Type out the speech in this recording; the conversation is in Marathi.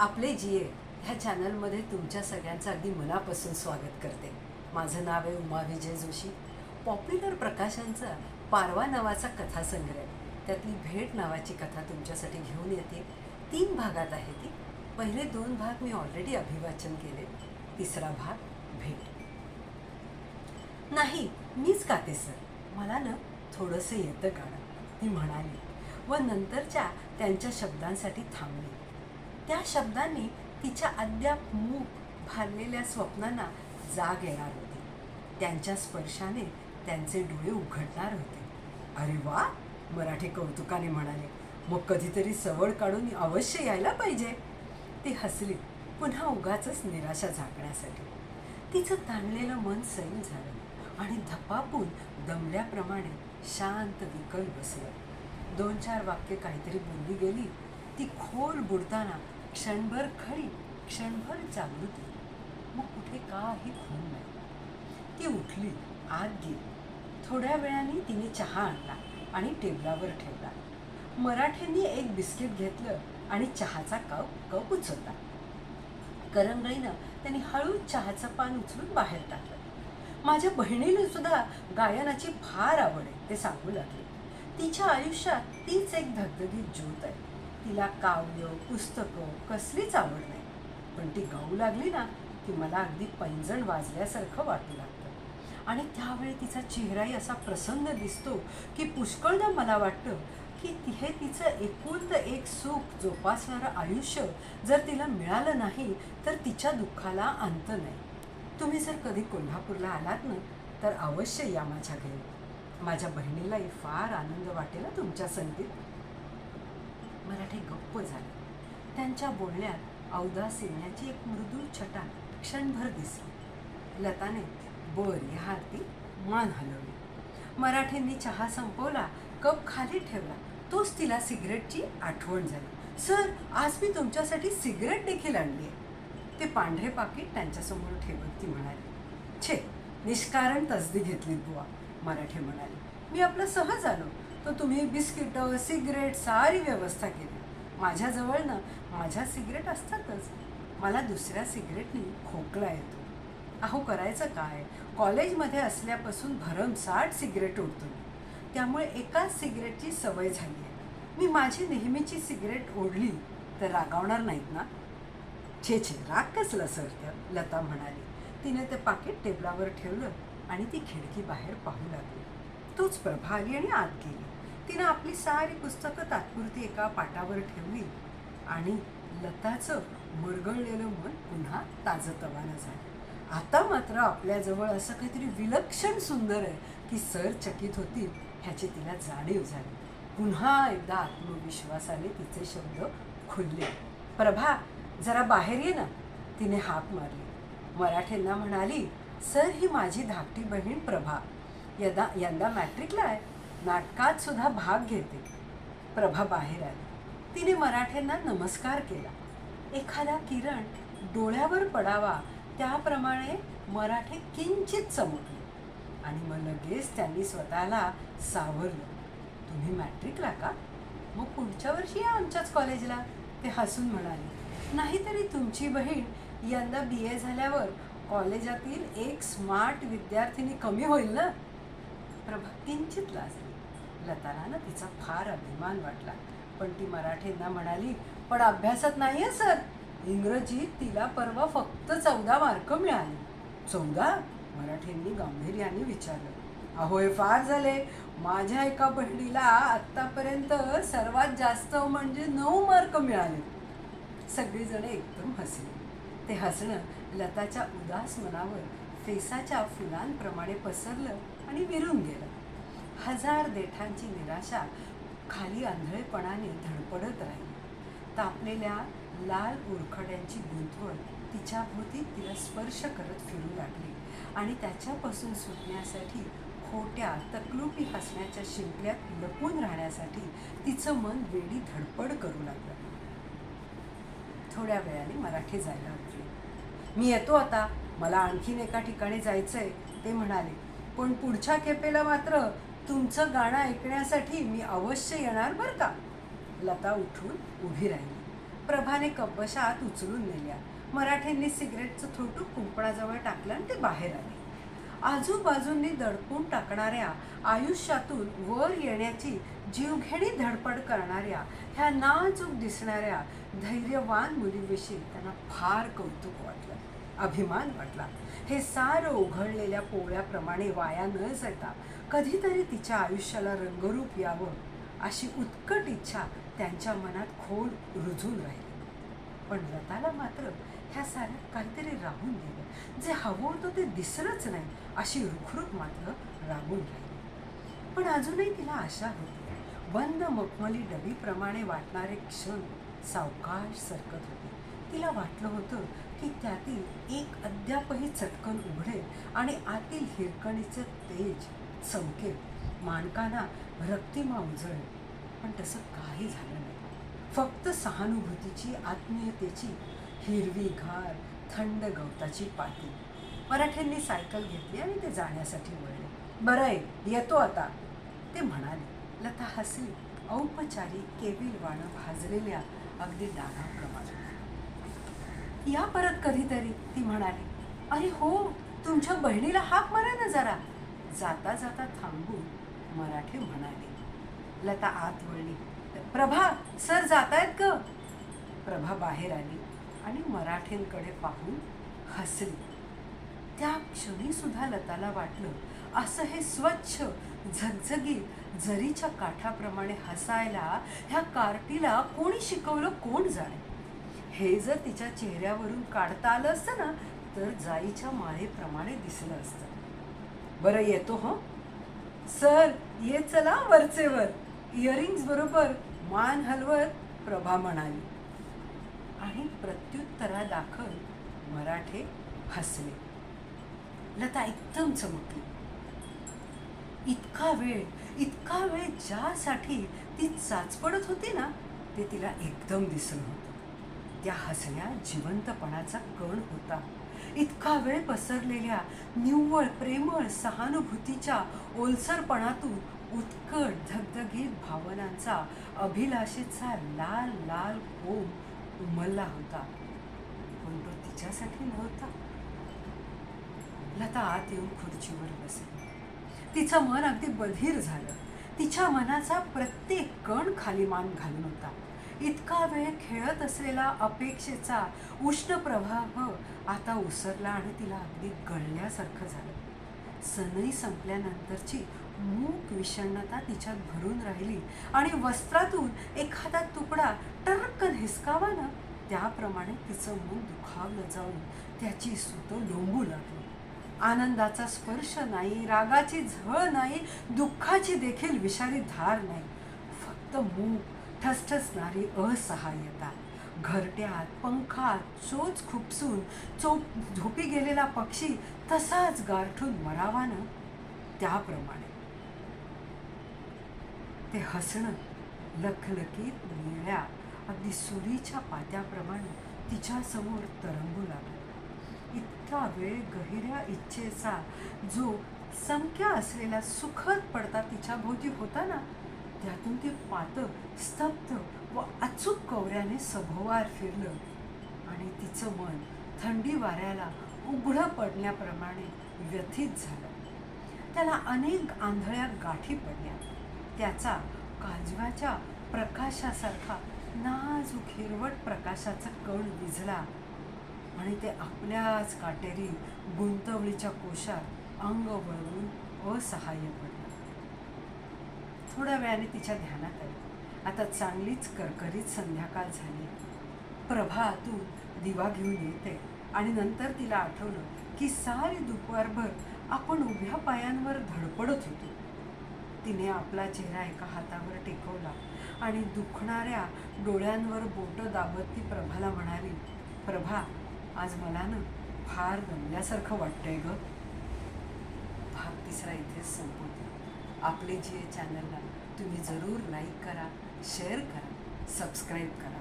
आपले जिये ह्या चॅनलमध्ये तुमच्या सगळ्यांचं अगदी मनापासून स्वागत करते. माझं नाव आहे उमा विजय जोशी. पॉप्युलर प्रकाशांचा पारवा नावाचा कथासंग्रह. त्यातली भेट नावाची कथा तुमच्यासाठी घेऊन येते. तीन भागात आहे ती. पहिले दोन भाग मी ऑलरेडी अभिवाचन केले. तिसरा भाग भेट. नाही मीच गाते सर मला ना थोडंसं येतं गाणं. ती म्हणाली. व नंतरच्या त्यांच्या शब्दांसाठी थांबली. त्या शब्दांनी तिच्या अद्याप मूक भारलेल्या स्वप्नांना जाग येणार होती. त्यांच्या स्पर्शाने त्यांचे डोळे उघडणार होते. अरे वा! मराठी कौतुकाने म्हणाले मग कधीतरी सवड काढून अवश्य यायला पाहिजे. ती हसली पुन्हा उगाच निराशा झाकण्यासाठी. तिचं ताणलेलं मन सैल झालं आणि धपापून दमल्याप्रमाणे शांत विकल बसलं. दोन चार वाक्य काहीतरी बोलली गेली ती खोल बुडताना क्षणभर खरी क्षणभर जागृती. मग कुठे काही खून नाही. ती उठली आत गेली. थोड्या वेळाने तिने चहा आणला आणि टेबलावर ठेवला. मराठ्यांनी एक बिस्किट घेतलं आणि चहाचा कप कप उचलला. करंगळीनं त्यांनी हळूच चहाचं पान उचलून बाहेर टाकलं. माझ्या बहिणीला सुद्धा गायनाची फार आवड आहे ते सांगू लागले. तिच्या आयुष्यात तीच एक धगधगीत ज्योत आहे. तिला काव्य पुस्तकं कसलीच आवड नाही. पण ती गाऊ लागली ना की मला अगदी पैंजण वाजल्यासारखं वाटू लागतं. आणि त्यावेळी तिचा चेहराही असा प्रसन्न दिसतो की पुष्कळदा मला वाटतं की ति- हे तिचं एकूण एक सुख जोपासणारं आयुष्य जर तिला मिळालं नाही तर तिच्या दुःखाला अंत नाही. तुम्ही जर कधी कोल्हापूरला आलात ना तर अवश्य या माझ्या घरी माझ्या बहिणीलाही फार आनंद वाटेल तुमच्या संगीत मराठी गप्प झाले. त्यांच्या बोलण्यात औदासिन्याची एक मृदू छटा क्षणभर दिसली. लताने बर या हाती मान हलवली. मराठ्यांनी चहा संपवला कप खाली ठेवला. तोच तिला सिगरेटची आठवण झाली. सर आज मी तुमच्यासाठी सिगरेट देखील आणली आहे. ते पांढरे पाकिट त्यांच्यासमोर ठेवत ती म्हणाली छे निष्कारण तसदी घेतली बुवा मराठी म्हणाली. मी आपलं सहज आलो. तर तुम्ही बिस्किटं सिगरेट सारी व्यवस्था केली. माझ्याजवळ ना माझ्या सिगरेट असतातच. मला दुसऱ्या सिगरेटनी खोकला येतो. अहो करायचं काय? कॉलेजमध्ये असल्यापासून भरमसाठ सिगरेट ओढतो मी. त्यामुळे एकाच सिगरेटची सवय झाली आहे. मी माझी नेहमीची सिगरेट ओढली तर रागावणार नाहीत ना? छे छे राग कसला सर? त्या लता म्हणाली. तिने ते पाकिट टेबलावर ठेवलं आणि ती खिडकी बाहेर पाहू लागली. तोच प्रभा आली आणि आत गेली. तिनं आपली सारी पुस्तकं तात्पुरती एका पाटावर ठेवली आणि लताचं मरगळलेलं मन पुन्हा ताजतवानं झालं. आता मात्र आपल्याजवळ असं काहीतरी विलक्षण सुंदर आहे की सर चकित होतील ह्याची तिला जाणीव झाली. पुन्हा एकदा आत्मविश्वासाने तिचे शब्द खुलले. प्रभा जरा बाहेर ये ना. तिने हाक मारली. मराठ्यांना म्हणाली सर ही माझी धाकटी बहीण प्रभा. यदा यंदा मॅट्रिकला आहे. नाटकात सुद्धा भाग घेते. प्रभा बाहेर आली. तिने मराठ्यांना नमस्कार केला. एखादा किरण डोळ्यावर पडावा त्याप्रमाणे मराठे किंचित चमकले. आणि मग लगेच त्यांनी स्वतःला सावरलं. तुम्ही मॅट्रिकला का? मग पुढच्या वर्षी या आमच्याच कॉलेजला. ते हसून म्हणाले. नाहीतरी तुमची बहीण यंदा बी. ए. झाल्यावर कॉलेजातील एक स्मार्ट विद्यार्थिनी कमी होईल ना? प्रभा किंचित लाज लताला ना तिचा फार अभिमान वाटला. पण ती मराठींना म्हणाली पण अभ्यासात नाही आहे सर. इंग्रजीत तिला परवा फक्त चौदा मार्क मिळाले. चौदा? मराठींनी गांभीर्याने विचारलं. अहोय फार झाले. माझ्या एका बहिणीला आत्तापर्यंत सर्वात जास्त म्हणजे नऊ मार्क मिळाले. सगळीजण एकदम हसली. ते हसणं लताच्या उदास मनावर फेसाच्या फुलांप्रमाणे पसरलं आणि विरून गेलं. हजार देठांची निराशा खाली आंधळेपणाने धडपडत राहिली. तापलेल्या लाल उरखड्यांची गुंतवण तिच्या भोवती तिला स्पर्श करत फिरू लागली आणि त्याच्यापासून सुटण्यासाठी खोट्या तकलुपी हसण्याच्या शिंपल्यात लपून राहण्यासाठी तिचं मन वेडी धडपड करू लागलं. थोड्या वेळाने मराठी जायला उठले. मी येतो आता. मला आणखीन एका ठिकाणी जायचंय ते म्हणाले. पण पुढच्या खेपेला मात्र तुमचं गाणं ऐकण्यासाठी मी अवश्य येणार बरं का? लता उठून उभी राहिली. प्रभाने कपशा आत उचलून नेल्या. मराठ्यांनी सिगरेटचं थोटू कुंपणाजवळ टाकलं आणि ते बाहेर आले. आजूबाजूंनी दडपून टाकणाऱ्या आयुष्यातून वर येण्याची जीवघेणी धडपड करणाऱ्या ह्या नाजूक दिसणाऱ्या धैर्यवान मुलीविषयी त्यांना फार कौतुक वाटलं अभिमान वाटला. हे सारं उघडलेल्या पोळ्याप्रमाणे वाया न जाता कधीतरी तिच्या आयुष्याला रंगरूप यावं अशी उत्कट इच्छा त्यांच्या मनात खोल रुजून राहिली. पण लताला मात्र ह्या साऱ्यात काहीतरी राहून गेलं. जे हवं होतं ते दिसलंच नाही अशी रुखरुख मात्र राबून राहिली. पण अजूनही तिला आशा होती. बंद मखमली डबीप्रमाणे वाटणारे क्षण सावकाश सरकत होते. तिला वाटलं होतं की त्यातील एक अद्यापही चटकन उघडेल आणि आतील हिरकणीचं तेज चमकेल माणकांना रक्तिमा उजळेल. पण तसं काही झालं नाही. फक्त सहानुभूतीची आत्मीयतेची हिरवी घार थंड गवताची पाती. मराठ्यांनी सायकल घेतली आणि ते जाण्यासाठी वळले. बरं आहे येतो आता. ते म्हणाले लता हसली औपचारिक केविलवाणं भाजलेल्या अगदी डागाप्रमाणे या परत कधीतरी ती म्हणाली. अरे हो तुमच्या बहिणीला हाक मारा ना जरा. जाता जाता थांबून मराठी म्हणाले. लता आत वळली. प्रभा सर जातायत ग. प्रभा बाहेर आली आणि मराठींकडे पाहून हसली. त्या क्षणी सुद्धा लताला वाटलं असं हे स्वच्छ झगझगीत जरीच्या काठाप्रमाणे हसायला ह्या कार्टीला कोणी शिकवलं कोण जाणे? हे जर तिच्या चेहऱ्यावरून काढता आलं असतं ना तर जाईच्या माळेप्रमाणे दिसलं असतं. बरं येतो हं? सर ये चला वरचेवर. इयरिंग्स बरोबर मान हलवत प्रभा म्हणाली. आणि प्रत्युत्तरादाखल मराठे हसले. लता एकदम चमकली. इतका वेळ इतका वेळ ज्यासाठी ती चाचपडत होती ना ते तिला एकदम दिसलं. होतं त्या हसण्या जिवंतपणाचा कण होता. इतका वेळ पसरलेल्या निव्वळ प्रेमळ सहानुभूतीच्या ओलसरपणातून उत्कट धगधगीत भावनांचा अभिलाषेचा लाल लाल कोम उमलला होता. पण तो तिच्यासाठी नव्हता. लता आत येऊन खुर्चीवर बसली. तिचं मन अगदी बधीर झालं. तिच्या मनाचा प्रत्येक कण खाली मान घालून होता. इतका वेळ खेळत असलेला अपेक्षेचा उष्ण प्रभाव आता उसरला आणि तिला अगदी गळल्यासारखं झालं. सनई संपल्यानंतरची मूक विषण्णता तिच्यात भरून राहिली आणि वस्त्रातून एखादा तुकडा टरक्कन हिसकावा ना त्याप्रमाणे तिचं मन दुखावलं जाऊन त्याची सुतं लोंबू लागली. आनंदाचा स्पर्श नाही रागाची झळ नाही दुःखाची देखील विषारी धार नाही. फक्त मूक ठसठसणारी असहाय्यता घरट्यात पंखात चोच खुपसून चोप झोपी गेलेला पक्षी तसाच गारठून मरावा ना? त्याप्रमाणे. ते हसणं लखलखीत निळ्या अगदी सुरीच्या पात्याप्रमाणे तिच्यासमोर तरंगू लागलं. इतका वेळ गहिऱ्या इच्छेचा जो संख्या असलेला सुखद पडता तिच्या भोवती होता ना? त्यातून ते पातं स्तब्ध व अचूक कवऱ्याने सभोवार फिरलं. आणि तिचं मन थंडी वाऱ्याला उघडं पडण्याप्रमाणे व्यथित झालं. त्याला अनेक आंधळ्या गाठी पडल्या. त्याचा काजव्याच्या प्रकाशासारखा नाजूक हिरवट प्रकाशाचा कण विझला. आणि ते आपल्याच काटेरी गुंतवणीच्या कोशात अंग वळवून असहाय्य पडलं. थोड्या वेळाने तिच्या ध्यानात आली. आता चांगलीच करकरीत संध्याकाळ झाली. प्रभातून दिवा घेऊन येते. आणि नंतर तिला आठवलं की सारी दुपारभर आपण उभ्या पायांवर धडपडत होतो. तिने आपला चेहरा एका हातावर टेकवला आणि दुखणाऱ्या डोळ्यांवर बोटं दाबत ती प्रभाला म्हणाली प्रभा आज मला ना फार दमल्यासारखं वाटतंय ग. भाग तिसरा इथेच संपवतो. आपले जे चॅनलला तुम्ही जरूर लाईक करा शेअर करा सबस्क्राईब करा.